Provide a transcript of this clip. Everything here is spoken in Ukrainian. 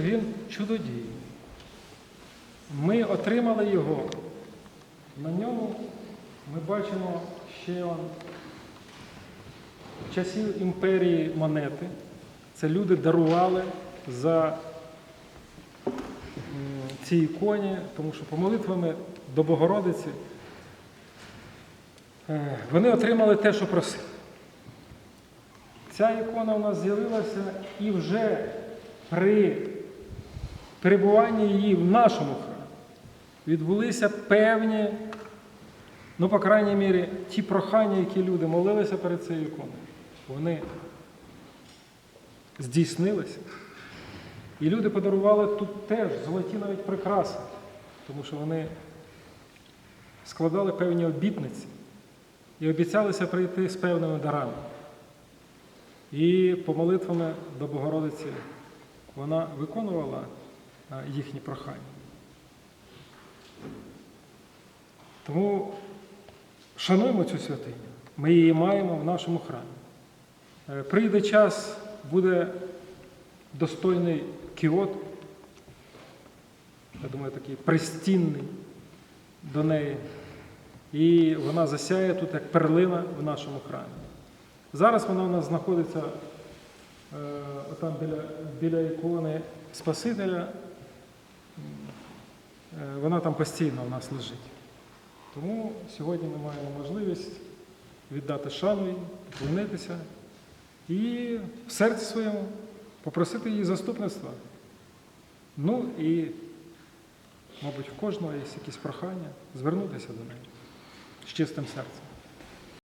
Він чудодій. Ми отримали його. На ньому ми бачимо ще он, часів імперії монети. Це люди дарували за ці іконі, тому що по молитвами до Богородиці е, вони отримали те, що просили. Ця ікона у нас з'явилася і вже при перебуванні її в нашому храмі відбулися певні, ну, по крайній мірі, ті прохання, які люди молилися перед цією іконою, вони здійснилися. І люди подарували тут теж золоті навіть прикраси, тому що вони складали певні обітниці і обіцялися прийти з певними дарами. І по молитвами до Богородиці вона виконувала їхні прохання. Тому шануємо цю святиню. Ми її маємо в нашому храмі. Е, Прийде час, буде достойний кіот, я думаю, такий пристінний до неї. І вона засяє тут як перлина в нашому храмі. Зараз вона у нас знаходиться е, там біля, біля ікони Спасителя. Е, Вона там постійно у нас лежить. Тому сьогодні ми маємо можливість віддати шану їй, і в серці своєму попросити її заступництва. Ну і, мабуть, в кожного є якісь прохання звернутися до неї з чистим серцем.